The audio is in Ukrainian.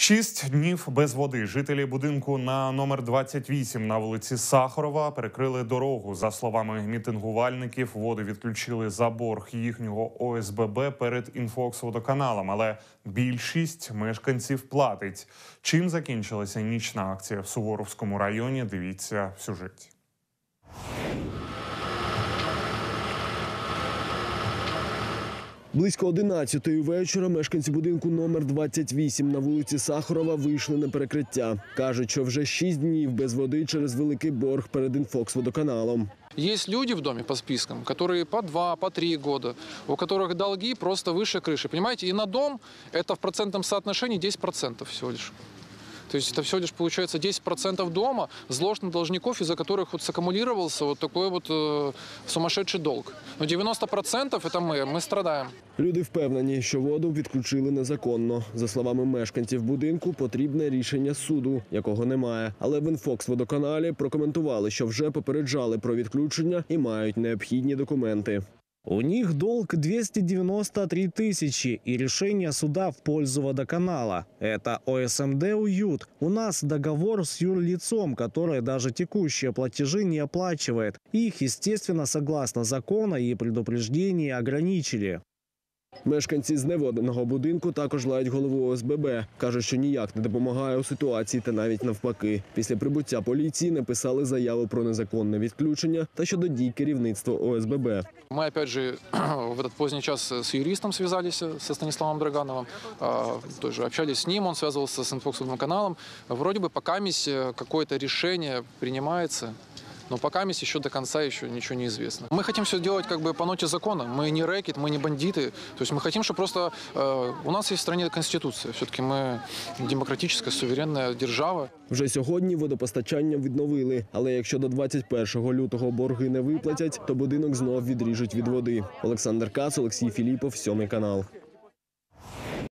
Шість днів без води. Жителі будинку на номер 28 на вулиці Сахарова перекрили дорогу. За словами мітингувальників, води відключили за борг їхнього ОСББ перед інфоксводоканалом, але більшість мешканців платить. Чим закінчилася нічна акція в Суворовському районі? Дивіться в сюжеті. Близько 11-ї вечора мешканці будинку номер 28 на вулиці Сахарова вийшли на перекриття. Кажуть, що вже 6 днів без води через великий борг перед інфокс-водоканалом. Есть люди в доме по спискам, которые по два, по три года, у которых долги просто выше крыши. Понимаете, и на дом это в процентном соотношении 10% всего лишь. То есть это всего лишь получается 10% дома зложь на должников, из-за которых вот саккумулировался вот такой вот э, сумасшедший долг. Но 90% это мы, мы страдаем. Люди впевнені, що воду відключили незаконно. За словами мешканців будинку, потрібне рішення суду, якого немає. Але в інфокс-водоканалі прокоментували, що вже попереджали про відключення і мають необхідні документи. У них долг 293 тысячи и решение суда в пользу водоканала. Это ОСМД «Уют». У нас договор с юрлицом, которое даже текущие платежи не оплачивает. Их, естественно, согласно закона и предупреждений ограничили. Мешканці зневодненого будинку також лають голову ОСББ. кажуть, що ніяк не допомагає у ситуації та навіть навпаки. Після прибуття поліції написали заяву про незаконне відключення та щодо дій керівництва ОСББ. Мы, опять же, в этот поздний час с юристом связались, э, со Станиславом Драгановым, а, тоже общались с ним, он связывался с инфоксовым каналом. Вроде бы пока какое-то решение принимается, но пока еще до конца еще ничего не известно. Мы хотим все делать как бы по ноте закона. Мы не рэкет, мы не бандиты. То есть мы хотим, чтобы просто э, у нас есть в стране конституция. Все-таки мы демократическая, суверенная держава. Вже сьогодні водопостачання відновили, але якщо до 21 лютого борги не виплатять, то будинок знов відріжуть від води. Олександр Кац, Олексій Філіпов, сьомий канал.